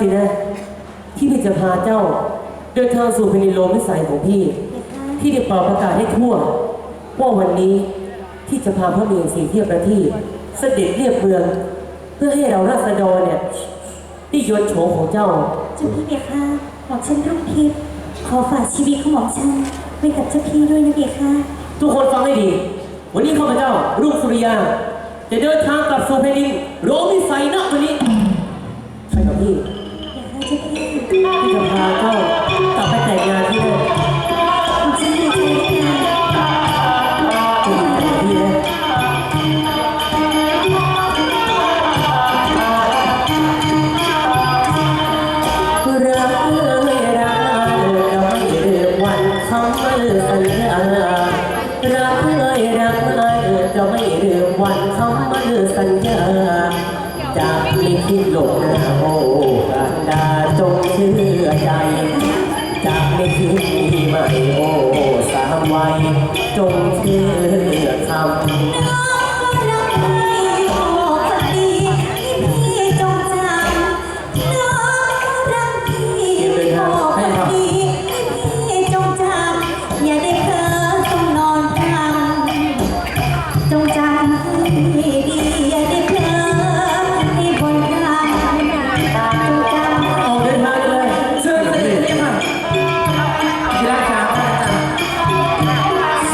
สินะ ที่พี่จะพาเจ้า เดินทางสู่แผ่นดินโลมวิสัยของพี่พี่ได้เป่าประกาศให้ทั่ว ว่าวันนี้ที่จะพาพระเมียงสีเทียบประทีปเสด็จเรียบเมือง เพื่อให้เราราษฎรเนี่ยได้ยนโฉมของเจ้าเจ้าพี่เบียค่ะหม่อมฉันรุ่งทิพย์ขอฝากชีวิตของหม่อมฉันไว้กับเจ้าพี่ด้วยนะเบียค่ะทุกคนฟังให้ดี วันนี้ข้าพเจ้ารุ่งสุริยาจะเดินทางกลับสู่แผ่นดินโรมวิสั เบียค่ะเจ้าพี่พี่จะพาเจ้ากลับไปแต่งงานที่นั่นหม่อมฉันดีใจค่ะจะอยู่กับพี่นะรักเอ่ยรักเราไม่ลืมวันคำมั่นสัญญารักเอ่ยรักเราไม่ลืมวันคำสัญญาจากไม่คิดหลบหน้า จากไม่คิดมีไม่โอ้สามวัยจงเชื่อคำ